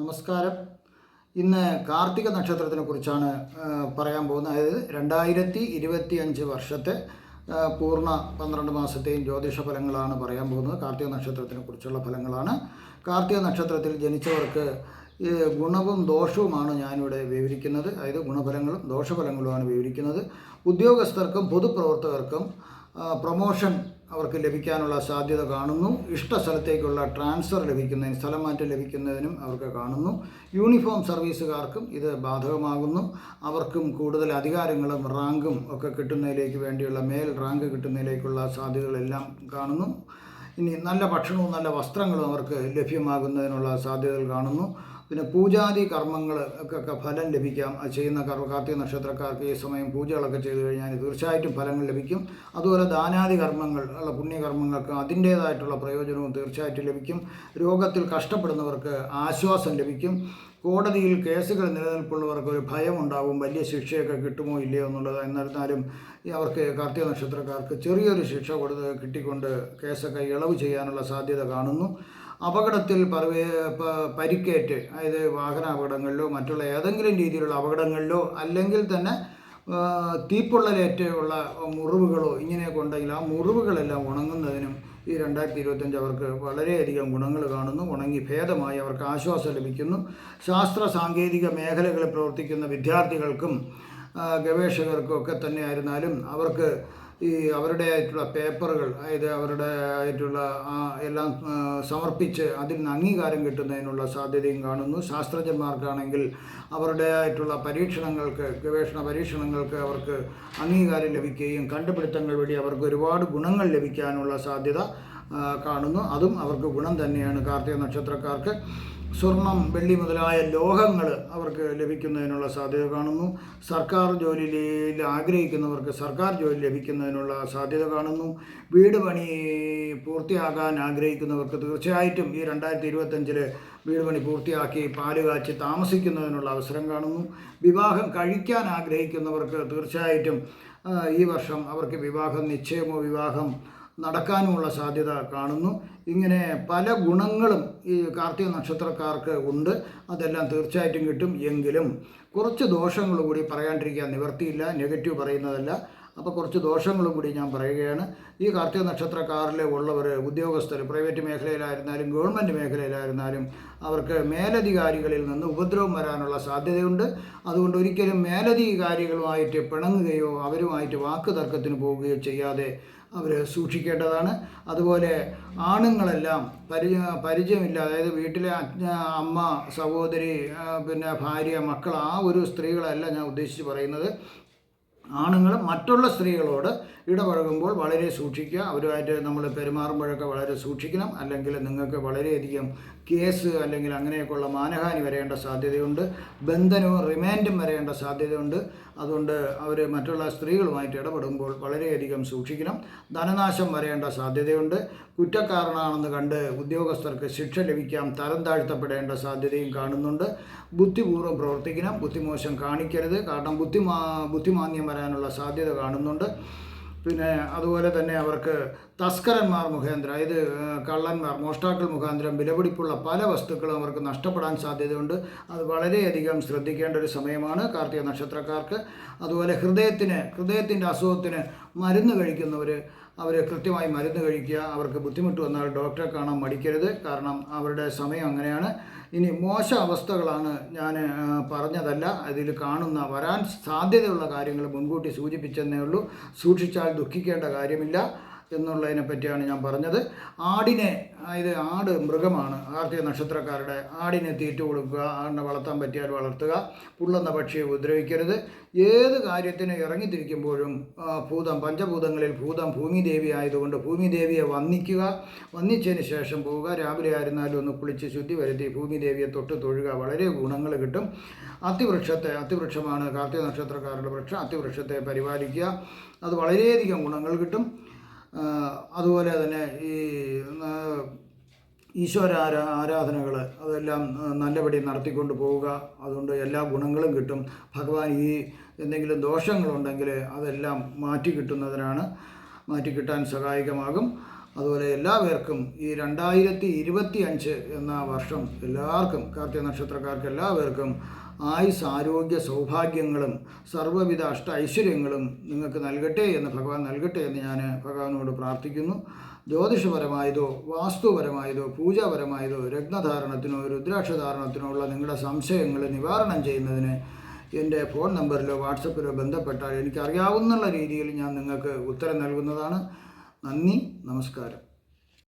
നമസ്കാരം. ഇന്ന് കാർത്തിക നക്ഷത്രത്തിനെ കുറിച്ചാണ് പറയാൻ പോകുന്നത്. അതായത് രണ്ടായിരത്തി ഇരുപത്തി അഞ്ച് വർഷത്തെ പൂർണ പന്ത്രണ്ട് മാസത്തെയും ജ്യോതിഷ ഫലങ്ങളാണ് പറയാൻ പോകുന്നത്. കാർത്തിക നക്ഷത്രത്തിനെ കുറിച്ചുള്ള ഫലങ്ങളാണ്. കാർത്തിക നക്ഷത്രത്തിൽ ജനിച്ചവർക്ക് ഗുണവും ദോഷവുമാണ് ഞാനിവിടെ വിവരിക്കുന്നത്. അതായത് ഗുണഫലങ്ങളും ദോഷഫലങ്ങളുമാണ് വിവരിക്കുന്നത്. ഉദ്യോഗസ്ഥർക്കും പൊതുപ്രവർത്തകർക്കും പ്രൊമോഷൻ അവർക്ക് ലഭിക്കാനുള്ള സാധ്യത കാണുന്നു. ഇഷ്ട സ്ഥലത്തേക്കുള്ള ട്രാൻസ്ഫർ ലഭിക്കുന്നതിന് സ്ഥലം മാറ്റം ലഭിക്കുന്നതിനും അവർക്ക് കാണുന്നു. യൂണിഫോം സർവീസുകാർക്കും ഇത് ബാധകമാകുന്നു. അവർക്കും കൂടുതൽ അധികാരങ്ങളും റാങ്കും ഒക്കെ കിട്ടുന്നതിലേക്ക് വേണ്ടിയുള്ള മേൽ റാങ്ക് കിട്ടുന്നതിലേക്കുള്ള സാധ്യതകളെല്ലാം കാണുന്നു. ഇനി നല്ല ഭക്ഷണവും നല്ല വസ്ത്രങ്ങളും അവർക്ക് ലഭ്യമാകുന്നതിനുള്ള സാധ്യതകൾ കാണുന്നു. പിന്നെ പൂജാതി കർമ്മങ്ങൾ ഒക്കെ ഫലം ലഭിക്കാം. ചെയ്യുന്ന കർമ്മ കാർത്തിക നക്ഷത്രക്കാർക്ക് ഈ സമയം പൂജകളൊക്കെ ചെയ്തു കഴിഞ്ഞാൽ തീർച്ചയായിട്ടും ഫലങ്ങൾ ലഭിക്കും. അതുപോലെ ദാനാദി കർമ്മങ്ങൾ ഉള്ള പുണ്യകർമ്മങ്ങൾക്ക് അതിന്റേതായിട്ടുള്ള പ്രയോജനവും തീർച്ചയായിട്ടും ലഭിക്കും. രോഗത്തിൽ കഷ്ടപ്പെടുന്നവർക്ക് ആശ്വാസം ലഭിക്കും. കോടതിയിൽ കേസുകൾ നിലനിൽപ്പുള്ളവർക്ക് ഒരു ഭയം ഉണ്ടാവും വലിയ ശിക്ഷയൊക്കെ കിട്ടുമോ ഇല്ലയോ എന്നുള്ളത്. എന്നിരുന്നാലും അവർക്ക് കാർത്തിക നക്ഷത്രക്കാർക്ക് ചെറിയൊരു ശിക്ഷ കൊടുത്ത് കിട്ടിക്കൊണ്ട് കേസൊക്കെ ഇളവ് ചെയ്യാനുള്ള സാധ്യത കാണുന്നു. അപകടത്തിൽ പരവേ പരിക്കേറ്റ് അതായത് വാഹന അപകടങ്ങളിലോ മറ്റുള്ള ഏതെങ്കിലും രീതിയിലുള്ള അപകടങ്ങളിലോ അല്ലെങ്കിൽ തന്നെ ആ, തീപ്പൊള്ളലേറ്റ് ഉള്ള മുറിവുകളോ ഇങ്ങനെയൊക്കെ ഉണ്ടെങ്കിൽ ആ മുറിവുകളെല്ലാം ഉണങ്ങുന്നതിനും ഈ രണ്ടായിരത്തി ഇരുപത്തഞ്ച് അവർക്ക് വളരെയധികം ഗുണങ്ങൾ കാണുന്നു ഉണങ്ങി ഭേദമായി അവർക്ക് ആശ്വാസം ലഭിക്കുന്നു. ശാസ്ത്ര സാങ്കേതിക മേഖലകളിൽ പ്രവർത്തിക്കുന്ന വിദ്യാർത്ഥികൾക്കും ഗവേഷകർക്കും ഒക്കെ തന്നെ ആയിരുന്നാലും അവർക്ക് ഈ അവരുടെ ആയിട്ടുള്ള പേപ്പറുകൾ അതായത് അവരുടെ ആയിട്ടുള്ള എല്ലാം സമർപ്പിച്ച് അതിൽ നിന്ന് അംഗീകാരം കിട്ടുന്നതിനുള്ള സാധ്യതയും കാണുന്നു. ശാസ്ത്രജ്ഞന്മാർക്കാണെങ്കിൽ അവരുടെ ആയിട്ടുള്ള പരീക്ഷണങ്ങൾക്ക് ഗവേഷണ പരീക്ഷണങ്ങൾക്ക് അവർക്ക് അംഗീകാരം ലഭിക്കുകയും കണ്ടുപിടുത്തങ്ങൾ വഴി അവർക്ക് ഒരുപാട് ഗുണങ്ങൾ ലഭിക്കാനുള്ള സാധ്യത കാണുന്നു. അതും അവർക്ക് ഗുണം തന്നെയാണ് കാർത്തിക നക്ഷത്രക്കാർക്ക്. സ്വർണം വെള്ളി മുതലായ ലോഹങ്ങൾ അവർക്ക് ലഭിക്കുന്നതിനുള്ള സാധ്യത കാണുന്നു. സർക്കാർ ജോലിയിൽ ആഗ്രഹിക്കുന്നവർക്ക് സർക്കാർ ജോലി ലഭിക്കുന്നതിനുള്ള സാധ്യത കാണുന്നു. വീട് പണി പൂർത്തിയാകാൻ ആഗ്രഹിക്കുന്നവർക്ക് തീർച്ചയായിട്ടും ഈ രണ്ടായിരത്തി ഇരുപത്തഞ്ചിൽ വീട് പണി പൂർത്തിയാക്കി പാൽ കാച്ചി താമസിക്കുന്നതിനുള്ള അവസരം കാണുന്നു. വിവാഹം കഴിക്കാൻ ആഗ്രഹിക്കുന്നവർക്ക് തീർച്ചയായിട്ടും ഈ വർഷം അവർക്ക് വിവാഹം നിശ്ചയമോ വിവാഹം നടക്കാനുമുള്ള സാധ്യത കാണുന്നു. ഇങ്ങനെ പല ഗുണങ്ങളും ഈ കാർത്തിക നക്ഷത്രക്കാർക്ക് ഉണ്ട്. അതെല്ലാം തീർച്ചയായിട്ടും കിട്ടും. എങ്കിലും കുറച്ച് ദോഷങ്ങൾ കൂടി പറയാണ്ടിരിക്കാൻ നിവർത്തിയില്ല നെഗറ്റീവ് പറയുന്നതല്ല. അപ്പോൾ കുറച്ച് ദോഷങ്ങളും കൂടി ഞാൻ പറയുകയാണ്. ഈ കാർത്തിക നക്ഷത്രക്കാരിലെ ഉള്ളവർ ഉദ്യോഗസ്ഥർ പ്രൈവറ്റ് മേഖലയിലായിരുന്നാലും ഗവൺമെന്റ് മേഖലയിലായിരുന്നാലും അവർക്ക് മേലധികാരികളിൽ നിന്ന് ഉപദ്രവം വരാനുള്ള സാധ്യതയുണ്ട്. അതുകൊണ്ട് ഒരിക്കലും മേലധികാരികളുമായിട്ട് പിണങ്ങുകയോ അവരുമായിട്ട് വാക്ക് തർക്കത്തിന് പോവുകയോ ചെയ്യാതെ അവർ സൂക്ഷിക്കേണ്ടതാണ്. അതുപോലെ ആണുങ്ങളെല്ലാം പരിചയ പരിചയമില്ല. അതായത് വീട്ടിലെ അമ്മ സഹോദരി പിന്നെ ഭാര്യ മക്കൾ ആ ഒരു സ്ത്രീകളല്ല ഞാൻ ഉദ്ദേശിച്ച് പറയുന്നത്. ആണുങ്ങൾ മറ്റുള്ള സ്ത്രീകളോട് ഇടപഴകുമ്പോൾ വളരെ സൂക്ഷിക്കുക. അവരുമായിട്ട് നമ്മൾ പെരുമാറുമ്പോഴൊക്കെ വളരെ സൂക്ഷിക്കണം. അല്ലെങ്കിൽ നിങ്ങൾക്ക് വളരെയധികം കേസ് അല്ലെങ്കിൽ അങ്ങനെയൊക്കെയുള്ള മാനഹാനി വരേണ്ട സാധ്യതയുണ്ട്. ബന്ധനവും റിമാൻഡും വരേണ്ട സാധ്യതയുണ്ട്. അതുകൊണ്ട് അവർ മറ്റുള്ള സ്ത്രീകളുമായിട്ട് ഇടപെടുമ്പോൾ വളരെയധികം സൂക്ഷിക്കണം. ധനനാശം വരേണ്ട സാധ്യതയുണ്ട്. കുറ്റക്കാരനാണെന്ന് കണ്ട് ഉദ്യോഗസ്ഥർക്ക് ശിക്ഷ ലഭിക്കാം. തരം താഴ്ത്തപ്പെടേണ്ട സാധ്യതയും കാണുന്നുണ്ട്. ബുദ്ധിപൂർവം പ്രവർത്തിക്കണം. ബുദ്ധിമോശം കാണിക്കരുത്. കാരണം ബുദ്ധിമാ ബുദ്ധിമാന്യം വരാനുള്ള സാധ്യത കാണുന്നുണ്ട്. പിന്നെ അതുപോലെ തന്നെ അവർക്ക് തസ്കരന്മാർ മുഖേന്ദ്ര ഏഹ്, കള്ളന്മാർ മോഷ്ടാക്കൾ മുഖാന്തരം വിലപിടിപ്പുള്ള പല വസ്തുക്കളും അവർക്ക് നഷ്ടപ്പെടാൻ സാധ്യതയുണ്ട്. അത് വളരെയധികം ശ്രദ്ധിക്കേണ്ട ഒരു സമയമാണ് കാർത്തിക നക്ഷത്രക്കാർക്ക്. അതുപോലെ ഹൃദയത്തിന് ഹൃദയത്തിന്റെ അസുഖത്തിന് മരുന്ന് കഴിക്കുന്നവർ അവർ കൃത്യമായി മരുന്ന് കഴിക്കുക അവർക്ക് ബുദ്ധിമുട്ട് വന്നാൽ ഡോക്ടറെ കാണാൻ മടിക്കരുത്. കാരണം അവരുടെ സമയം അങ്ങനെയാണ്. ഇനി മോശ അവസ്ഥകളാണ് ഞാൻ പറഞ്ഞതല്ല. അതിൽ കാണുന്ന വരാൻ സാധ്യതയുള്ള കാര്യങ്ങൾ മുൻകൂട്ടി സൂചിപ്പിച്ചെന്നേ ഉള്ളൂ. സൂക്ഷിച്ചാൽ ദുഃഖിക്കേണ്ട കാര്യമില്ല. എന്നുള്ളതിനെ പറ്റിയാണ് ഞാൻ പറഞ്ഞത്. ആടിനെ ഇത് ആട് മൃഗമാണ്. ആർത്തിയ നക്ഷത്രക്കാരുടെ ആടിനെ തീറ്റ കൊടുക്കുക ആടിനെ വളർത്താൻ പറ്റിയാൽ വളർത്തുക പുള്ളെന്ന പക്ഷിയെ ഉപദ്രവിക്കരുത്. ഏത് കാര്യത്തിന് ഇറങ്ങിത്തിരിക്കുമ്പോഴും ഭൂതം പഞ്ചഭൂതങ്ങളിൽ ഭൂതം ഭൂമിദേവി ആയതുകൊണ്ട് ഭൂമിദേവിയെ വന്ദിക്കുക. വന്ദിച്ചതിന് ശേഷം പോവുക. രാവിലെ ആയിരുന്നാലും ഒന്ന് കുളിച്ച് ശുദ്ധി വരുത്തി ഭൂമിദേവിയെ തൊട്ട് തൊഴുക. വളരെ ഗുണങ്ങൾ കിട്ടും. അതിവൃക്ഷത്തെ അതിവൃക്ഷമാണ് കാർത്തിക നക്ഷത്രക്കാരുടെ വൃക്ഷം. അതിവൃക്ഷത്തെ പരിപാലിക്കുക. അത് വളരെയധികം ഗുണങ്ങൾ കിട്ടും. അതുപോലെ തന്നെ ഈ ഈശ്വര ആരാ ആരാധനകൾ അതെല്ലാം നല്ലപടി നടത്തിക്കൊണ്ട് പോവുക. അതുകൊണ്ട് എല്ലാ ഗുണങ്ങളും കിട്ടും. ഭഗവാൻ ഈ എന്തെങ്കിലും ദോഷങ്ങളുണ്ടെങ്കിൽ അതെല്ലാം മാറ്റി കിട്ടുന്നതിനാണ് മാറ്റി കിട്ടാൻ സഹായകമാകും. അതുപോലെ എല്ലാവർക്കും ഈ രണ്ടായിരത്തി ഇരുപത്തി അഞ്ച് എന്ന വർഷം എല്ലാവർക്കും കാർത്തിക നക്ഷത്രക്കാർക്ക് എല്ലാവർക്കും ആയുസ് ആരോഗ്യ സൗഭാഗ്യങ്ങളും സർവവിധ അഷ്ട ഐശ്വര്യങ്ങളും നിങ്ങൾക്ക് നൽകട്ടെ എന്ന് ഭഗവാൻ നൽകട്ടെ എന്ന് ഞാൻ ഭഗവാനോട് പ്രാർത്ഥിക്കുന്നു. ജ്യോതിഷപരമായതോ വാസ്തുപരമായതോ പൂജാപരമായതോ രത്നധാരണത്തിനോ രുദ്രാക്ഷധാരണത്തിനോ ഉള്ള നിങ്ങളുടെ സംശയങ്ങൾ നിവാരണം ചെയ്യുന്നതിന് എന്റെ ഫോൺ നമ്പറിലോ വാട്സപ്പിലോ ബന്ധപ്പെട്ടാൽ എനിക്കറിയാവുന്ന രീതിയിൽ ഞാൻ നിങ്ങൾക്ക് ഉത്തരം നൽകുന്നതാണ്. നന്ദി നമസ്കാരം.